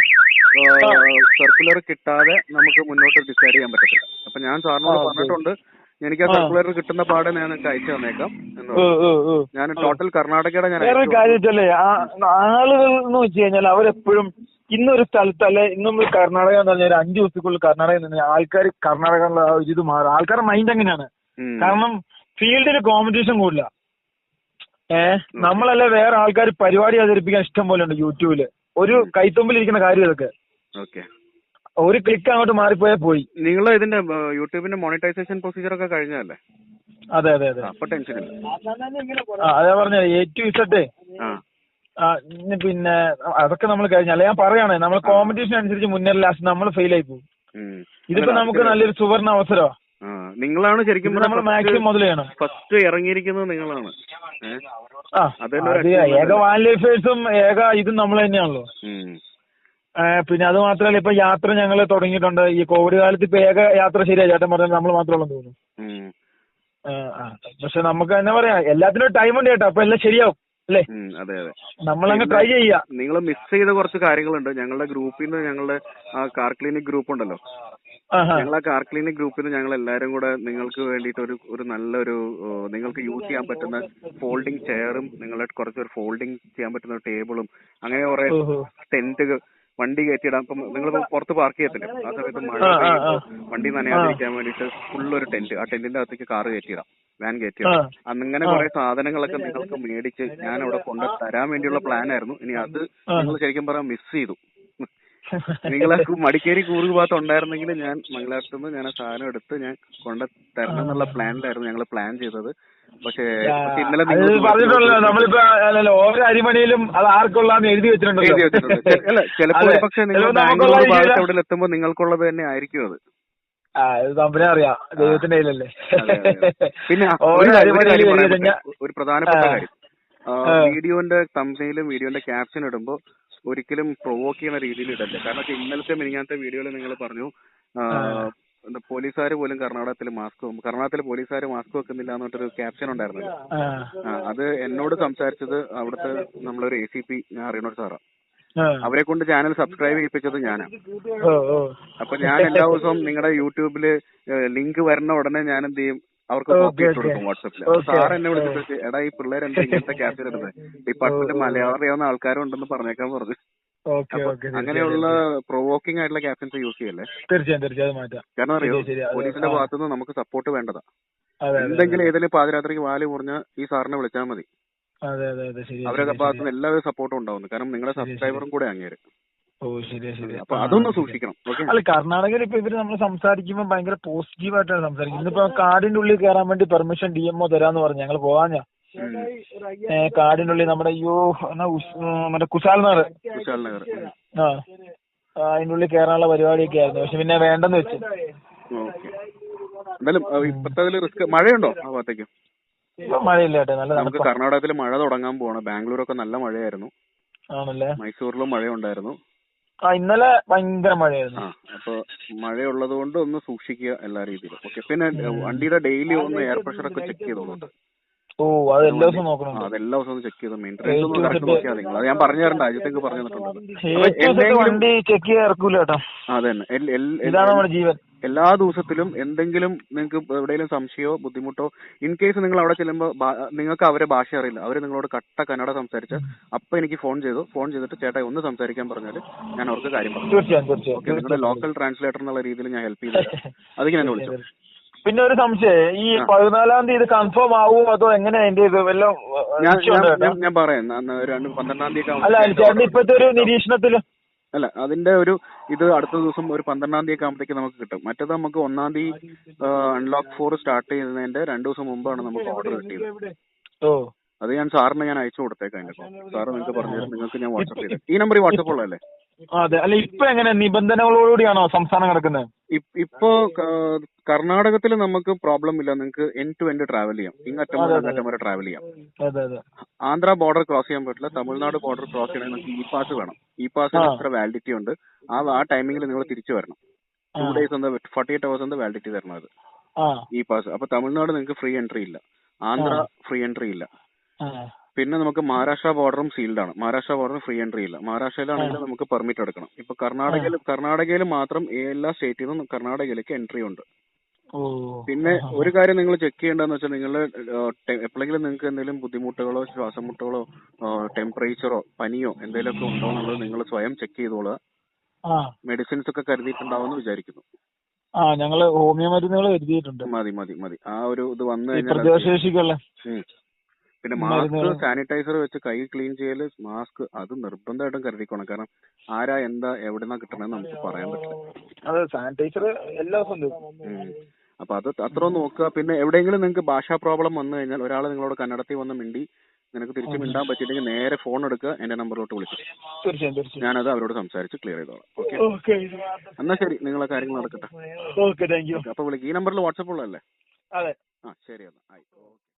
circular കിട്ടാതെ നമുക്ക് മുന്നോട്ട് ഡിസൈഡ് ചെയ്യാൻ പറ്റത്തില്ല. അപ്പൊ ഞാൻ സാറിനോട് ആ. പറഞ്ഞിട്ടുണ്ട്. എനിക്ക് ആ. സർക്കുലറിൽ സർക്കുലർ കിട്ടുന്ന പാടെ ഞാൻ നിങ്ങൾക്ക് അയച്ചു തന്നേക്കാം ഞാൻ ടോട്ടൽ കർണാടകയുടെ ഞാൻ വേറെ കാര്യം വെച്ചല്ലേ ആളുകൾ എന്ന് വെച്ച് കഴിഞ്ഞാൽ അവരെപ്പോഴും ഇന്നൊരു സ്ഥലത്ത് അല്ലെ ഇന്ന് നമ്മൾ കർണാടക എന്ന് പറഞ്ഞാൽ ഒരു അഞ്ചു ദിവസത്തിനുള്ളിൽ കർണാടക നിന്ന് ആൾക്കാർ കർണാടകയിലുള്ള ഇത് മാറും. ആൾക്കാരുടെ മൈൻഡ് എങ്ങനെയാണ് ഉം. കാരണം ഫീൽഡിൽ കോമ്പറ്റീഷൻ കൂടില്ല ഏ നമ്മളല്ലേ വേറെ ആൾക്കാർ പരിപാടി അവതരിപ്പിക്കാൻ ഇഷ്ടം പോലെ ഉണ്ട് യൂട്യൂബിൽ. ഒരു കൈത്തുമ്പിൽ ഇരിക്കുന്ന കാര്യം ഇതൊക്കെ. ഒരു ക്ലിക്ക് അങ്ങോട്ട് മാറിപ്പോയാൽ പോയി. നിങ്ങൾ ഇതിന്റെ യൂട്യൂബിന്റെ മോണിറ്റൈസേഷൻ പ്രൊസീജിയർ ഒക്കെ കഴിഞ്ഞതല്ലേ? അതെ അതെ അതെ. അപ്പൊ ടെൻഷൻ ഇല്ല. ആ അതാ പറഞ്ഞ എ ടു ഇസഡ് പിന്നെ അതൊക്കെ നമ്മൾ കഴിഞ്ഞല്ല ഞാൻ പറയണേ നമ്മൾ കോമ്പറ്റീഷൻ അനുസരിച്ച് മുന്നേ ലാസ്റ്റ് നമ്മൾ ഫെയിൽ ആയി പോകും ഇതിപ്പോ നമുക്ക് നല്ലൊരു സുവർണ അവസരമാണ് നിങ്ങളാണ് ശരിക്കും നമ്മൾ മാക്സിമം മുതൽ ചെയ്യണം. ഫസ്റ്റ് ഇറങ്ങിയിരിക്കുന്നത് നിങ്ങളാണ്. ഏക വാൻ ലൈഫേഴ്സും ഏക ഇതും നമ്മൾ തന്നെയാണല്ലോ. പിന്നെ അത് മാത്രമല്ല ഇപ്പൊ യാത്ര ഞങ്ങൾ തുടങ്ങിയിട്ടുണ്ട്. ഈ കോവിഡ് കാലത്ത് ഇപ്പൊ ഏക യാത്ര ശരിയാ. ചേട്ടൻ പറഞ്ഞാൽ നമ്മൾ മാത്രമേ തോന്നുന്നു. പക്ഷെ നമുക്ക് എന്നാ പറയാ എല്ലാത്തിനും ടൈം ഉണ്ട് ചേട്ടാ. അപ്പൊ എല്ലാം ശരിയാവും അല്ലേ? ഉം, അതെ നമ്മൾ നമ്മളങ്ങ് ട്രൈ ചെയ്യാ. നിങ്ങൾ മിസ് ചെയ്ത കുറച്ച് കാര്യങ്ങളുണ്ട്. ഞങ്ങളുടെ ഗ്രൂപ്പിൽ നിന്ന് ഞങ്ങളുടെ കാർ ക്ലിനിക് ഗ്രൂപ്പ് ഉണ്ടല്ലോ. ഞങ്ങളെ കാർ ക്ലിനിക് ഗ്രൂപ്പിൽ നിന്ന് ഞങ്ങൾ എല്ലാവരും കൂടെ നിങ്ങൾക്ക് വേണ്ടിയിട്ട് ഒരു ഒരു നല്ലൊരു നിങ്ങൾക്ക് യൂസ് ചെയ്യാൻ പറ്റുന്ന ഫോൾഡിംഗ് ചെയറും നിങ്ങളുടെ കുറച്ചൊരു ഫോൾഡിംഗ് ചെയ്യാൻ പറ്റുന്ന ടേബിളും അങ്ങനെ കുറെ ഓഹോ. വണ്ടി കയറ്റിയിടാം ഇപ്പം നിങ്ങൾ പുറത്ത് പാർക്ക് ചെയ്യത്തില്ലേ? ആ സമയത്ത് മഴ. പെയ്യുമ്പോൾ വണ്ടി നനയാതിരിക്കാൻ വേണ്ടിയിട്ട് ഫുൾ ഒരു ടെന്റ് ആ ടെന്റിന്റെ അകത്തേക്ക് കാർ കയറ്റിയിടാം. വാൻ കയറ്റിയിടാം. അങ്ങനെ കുറെ സാധനങ്ങളൊക്കെ നിങ്ങൾക്ക് മേടിച്ച് ഞാൻ അവിടെ കൊണ്ട് തരാൻ വേണ്ടിയുള്ള പ്ലാൻ ആയിരുന്നു. ഇനി അത്. നിങ്ങൾ ശരിക്കും പറയാൻ മിസ് ചെയ്തു. നിങ്ങൾ മടിക്കേരി കൂറുക ഭാഗത്ത് ഉണ്ടായിരുന്നെങ്കിൽ ഞാൻ മംഗലാപുരത്ത് നിന്ന് ഞാൻ ആ സാധനം എടുത്ത് ഞാൻ കൊണ്ട് തരണം എന്നുള്ള പ്ലാനിലായിരുന്നു ഞങ്ങൾ പ്ലാൻ ചെയ്തത്. പക്ഷേ ഇന്നലെ പറഞ്ഞിട്ടുള്ളൂ നമ്മളിപ്പോ ഓരോ അരിമണിയിലും അത് ആർക്കുള്ളതെന്ന് എഴുതി വെച്ചിട്ടുണ്ടല്ലോ. എഴുതി വെച്ചിട്ടുണ്ട്. അല്ല ചിലപ്പോൾ. പക്ഷെ നിങ്ങൾ ബാംഗ്ലൂർ ഭാഗത്ത് അവിടെ എവിടെ എത്തുമ്പോൾ നിങ്ങൾക്കുള്ളത് തന്നെ ആയിരിക്കും അത്. ആ തമ്പനെ അറിയാം. ദൈവത്തിന്റെ കയ്യിലല്ലേ. പിന്നെ ഒരു പ്രധാനപ്പെട്ട കാര്യം. ആ, ആ. വീഡിയോന്റെ തംസയിലും വീഡിയോന്റെ ക്യാപ്ഷൻ ഇടുമ്പോൾ ഒരിക്കലും പ്രൊവോക്ക് ചെയ്യുന്ന രീതിയിൽ ഇടല്ലേ. കാരണം വെച്ചാൽ ഇന്നലത്തെ മിനിങ്ങാത്ത വീഡിയോയിൽ നിങ്ങൾ പറഞ്ഞു പോലീസുകാർ പോലും കർണാടകത്തിൽ മാസ്ക് കർണാടകത്തിൽ പോലീസുകാർ മാസ്ക് വെക്കുന്നില്ല എന്നിട്ടൊരു ക്യാപ്ഷൻ ഉണ്ടായിരുന്നല്ലോ. അത് എന്നോട് സംസാരിച്ചത് അവിടുത്തെ നമ്മളൊരു എ സി പി ഞാൻ അറിയണ ഒരു സാറാ അവരെ കൊണ്ട് ചാനൽ സബ്സ്ക്രൈബ് ചെയ്യിപ്പിച്ചത് ഞാനാ. അപ്പൊ ഞാൻ എല്ലാ ദിവസവും നിങ്ങളുടെ യൂട്യൂബിൽ ലിങ്ക് വരുന്ന ഉടനെ ഞാൻ എന്ത് ചെയ്യും? അവർക്ക് കോപ്പി ഇട്ട് കൊടുക്കും വാട്സാപ്പിൽ. അപ്പൊ. സാർ എന്നെ വിളിച്ചിട്ട് എടാ ഈ പിള്ളേർ എന്താ ഇങ്ങനത്തെ ക്യാപ്ചർ ഇടുന്നത് ഡിപ്പാർട്ട്മെന്റ് മലയാളം അറിയാവുന്ന ആൾക്കാരും ഉണ്ടെന്ന് പറഞ്ഞേക്കാൻ പറഞ്ഞു. അപ്പൊ അങ്ങനെയുള്ള പ്രൊവോക്കിംഗ് ആയിട്ടുള്ള ക്യാപ്ഷൻസ് യൂസ് ചെയ്യല്ലേ? കാരണം അറിയോ. പോലീസിന്റെ. ഭാഗത്തുനിന്ന് നമുക്ക് സപ്പോർട്ട് വേണ്ടതാ. എന്തെങ്കിലും ഏതെങ്കിലും പാതിരാത്രിക്ക് വാൽ മുറിഞ്ഞ ഈ സാറിനെ വിളിച്ചാൽ മതി. അവരുടെ ഭാഗത്തുനിന്ന് എല്ലാവരും സപ്പോർട്ടും ഉണ്ടാവുന്നു. കാരണം നിങ്ങളുടെ സബ്സ്ക്രൈബറും കൂടെ അങ്ങേര്. ഓ ശരി ശരി അപ്പൊ അതൊന്ന് സൂക്ഷിക്കണം. അല്ല കർണാടകയിൽ ഇപ്പൊ ഇവർ നമ്മൾ സംസാരിക്കുമ്പോൾ ഭയങ്കര പോസിറ്റീവ് ആയിട്ടാണ് സംസാരിക്കുന്നത്. ഇന്നിപ്പോ കാടിന്റെ ഉള്ളിൽ കയറാൻ വേണ്ടി പെർമിഷൻ ഡി എംഒ തരാന്ന് പറഞ്ഞു. ഞങ്ങൾ പോവാഞ്ഞ. ഏഹ് കാടിന്റെ ഉള്ളിൽ നമ്മുടെ അയ്യോ എന്നാ ഉസ്- മറ്റേ കുശാൽ നഗർ. കുശാൽ നഗർ. ആ. അതിന്റെ ഉള്ളിൽ കയറാനുള്ള പരിപാടിയൊക്കെ ആയിരുന്നു. പക്ഷെ പിന്നെ വേണ്ടെന്ന് വെച്ചു. എന്തായാലും ഇപ്പത്തെ റിസ്ക്. മഴയുണ്ടോ ആ ഭാഗത്തേക്ക്? ഇപ്പൊ മഴയില്ല നല്ല നമുക്ക് കർണാടകത്തിൽ മഴ തുടങ്ങാൻ പോവാണ്. ബാംഗ്ലൂർ ഒക്കെ നല്ല മഴയായിരുന്നു. ആണല്ലേ? മൈസൂരിലും മഴയുണ്ടായിരുന്നു. ആ ഇന്നലെ ഭയങ്കര മഴയായിരുന്നു. അപ്പൊ മഴയുള്ളത് കൊണ്ട് ഒന്ന് സൂക്ഷിക്കുക എല്ലാ രീതിയിലും. ഓക്കെ പിന്നെ വണ്ടിയുടെ ഡെയിലി ഒന്ന് എയർ പ്രഷർ ഒക്കെ ചെക്ക് ചെയ്തോളൂ ഓ അത് എല്ലാ ദിവസവും നോക്കണുണ്ട്. അതെല്ലാ ദിവസവും ചെക്ക് ചെയ്ത്? മെയിന്റെനൻസ് ഒന്ന് കറക്റ്റ് നോക്കിയാൽ നിങ്ങൾ അത് ഞാൻ പറഞ്ഞു തരണ്ട അജിത്തേക്ക് പറഞ്ഞു തന്നിട്ടുണ്ട് വണ്ടി ചെക്ക് ചെയ്യാൻ ഇറക്കൂല കേട്ടോ. അതെ തന്നെ ഇതാണ് നമ്മുടെ ജീവൻ. എല്ലാ ദിവസത്തിലും എന്തെങ്കിലും നിങ്ങൾക്ക് എവിടെയെങ്കിലും സംശയമോ ബുദ്ധിമുട്ടോ ഇൻ കേസ് നിങ്ങൾ അവിടെ ചെല്ലുമ്പോൾ നിങ്ങൾക്ക് അവരെ ഭാഷ അറിയില്ല. അവർ നിങ്ങളോട് കട്ട കന്നഡ സംസാരിച്ച് അപ്പൊ എനിക്ക് ഫോൺ ചെയ്തു. ഫോൺ ചെയ്തിട്ട് ചേട്ടാ ഒന്ന് സംസാരിക്കാൻ പറഞ്ഞാൽ ഞാൻ അവർക്ക് കാര്യം പറഞ്ഞു. ഓക്കെ നിങ്ങളുടെ ലോക്കൽ ട്രാൻസ്ലേറ്റർ എന്നുള്ള രീതിയിൽ ഞാൻ ഹെൽപ്പ് ചെയ്തു. അതിങ്ങനെ എന്നെ വിളിച്ചു. പിന്നെ ഒരു സംശയം ഈ പതിനാലാം തീയതി കൺഫേം ആവുമോ അതോ എങ്ങനെ അതിന്റെ ഇത് വല്ലതും ഞാൻ ഞാൻ-? ഞാൻ- ഞാൻ പറയാം. പന്ത്രണ്ടാം തീയതി അല്ല ചേട്ടൻ ഇപ്പോഴത്തെ ഒരു നിരീക്ഷണത്തിൽ അല്ല അതിന്റെ ഒരു ഇത് അടുത്ത ദിവസം ഒരു പന്ത്രണ്ടാം തീയതി ആകുമ്പോഴത്തേക്ക് നമുക്ക് കിട്ടും. മറ്റേത് നമുക്ക് ഒന്നാം തീയതി അൺലോക്ക് ഫോർ സ്റ്റാർട്ട് ചെയ്യുന്നതിന്റെ രണ്ട് ദിവസം മുമ്പാണ് നമുക്ക് ഓർഡർ കിട്ടിയത്. ഓ. അത് ഞാൻ സാറിന് ഞാൻ അയച്ചു കൊടുത്തേക്കാം അതിന്റെ സാറ് നിങ്ങൾക്ക് പറഞ്ഞു തരും നിങ്ങൾക്ക് ഞാൻ വാട്സപ്പ് ചെയ്തു ഈ നമ്പർ വാട്സപ്പ് ഉള്ളതല്ലേ? അതെ. അല്ല ഇപ്പൊ എങ്ങനെ? നിബന്ധനകളോടുകൂടിയാണോ സംസ്ഥാനം കിടക്കുന്നത് ഇപ്- ഇപ്പോ കർണാടകത്തിൽ നമുക്ക് പ്രോബ്ലം ഇല്ല. നിങ്ങൾക്ക് എൻ ടു എൻഡ് ട്രാവൽ ചെയ്യാം. ഇങ്ങറ്റം മുതൽ അങ്ങറ്റം വരെ ട്രാവൽ ചെയ്യാം. ആന്ധ്ര ബോർഡർ ക്രോസ് ചെയ്യാൻ പറ്റില്ല. തമിഴ്നാട് ബോർഡർ ക്രോസ് ചെയ്യണമെങ്കിൽ നിങ്ങൾക്ക് ഇ പാസ് വേണം. ഇ പാസിന് എത്ര വാലിഡിറ്റി ഉണ്ട്? ആ ആ ടൈമിംഗിൽ നിങ്ങൾ തിരിച്ചു വരണം. ടു. ഡേയ്സ് എന്താ ഫോർട്ടി എയ്റ്റ് അവേഴ്സ് എന്താ വാലിഡിറ്റി തരണം അത് ഇ പാസ് അപ്പൊ തമിഴ്നാട് നിങ്ങൾക്ക് ഫ്രീ എൻട്രി ഇല്ല. ആന്ധ്ര ഫ്രീ എൻട്രി ഇല്ല. പിന്നെ നമുക്ക് മഹാരാഷ്ട്ര ബോർഡറും സീൽഡ് ആണ്. മഹാരാഷ്ട്ര ബോർഡർ ഫ്രീ എൻട്രി ഇല്ല. മഹാരാഷ്ട്രയിലാണെങ്കിൽ നമുക്ക് പെർമിറ്റ് എടുക്കണം. ഇപ്പൊ കർണാടകയിൽ കർണാടകയിൽ മാത്രം എല്ലാ സ്റ്റേറ്റിൽ നിന്നും കർണാടകയിലേക്ക് എൻട്രി ഉണ്ട്. പിന്നെ ഒരു കാര്യം നിങ്ങൾ ചെക്ക് ചെയ്യേണ്ടതെന്ന് വെച്ചാൽ നിങ്ങൾ എപ്പോഴെങ്കിലും നിങ്ങൾക്ക് എന്തെങ്കിലും ബുദ്ധിമുട്ടുകളോ ശ്വാസം മുട്ടുകളോ ടെമ്പറേച്ചറോ പനിയോ എന്തെങ്കിലുമൊക്കെ ഉണ്ടോ എന്നുള്ളത് നിങ്ങൾ സ്വയം ചെക്ക് ചെയ്തോളുക. മെഡിസിൻസ് ഒക്കെ കരുതിയിട്ടുണ്ടാവുമെന്ന് വിചാരിക്കുന്നു. ആ ഞങ്ങൾ ഹോമിയോ മരുന്നുകൾ കരുതിയിട്ടുണ്ട്. മതി മതി മതി. ആ ഒരു ഇത് വന്നു കഴിഞ്ഞാൽ. പിന്നെ മാസ്ക് സാനിറ്റൈസർ വെച്ച് കൈ ക്ലീൻ ചെയ്യൽ മാസ്ക് അത് നിർബന്ധമായിട്ടും കരുതിക്കോണം. കാരണം ആരാ എന്താ എവിടെന്നാ കിട്ടണമെന്ന് നമുക്ക് പറയാൻ പറ്റില്ല. അതെ സാനിറ്റൈസർ എല്ലാ ദിവസവും. അപ്പൊ അത് അത്ര നോക്കുക. പിന്നെ എവിടെയെങ്കിലും നിങ്ങൾക്ക് ഭാഷാ പ്രോബ്ലം വന്നു കഴിഞ്ഞാൽ ഒരാൾ നിങ്ങളോട് കന്നഡത്തിൽ വന്ന് മിണ്ടി നിനക്ക് തിരിച്ചു മിണ്ടാൻ പറ്റിയില്ലെങ്കിൽ നേരെ ഫോൺ എടുക്കുക എന്റെ നമ്പറിലോട്ട് വിളിച്ചു ഞാനത് അവരോട് സംസാരിച്ച് ക്ലിയർ ചെയ്തോളാം. ഓക്കെ എന്നാ ശരി നിങ്ങളെ കാര്യങ്ങൾ നടക്കട്ടെ. അപ്പൊ വിളിക്കും. ഈ നമ്പറിൽ വാട്സപ്പ് ഉള്ളതല്ലേ? അതെ. ആ ശരി എന്നാ. ആയി.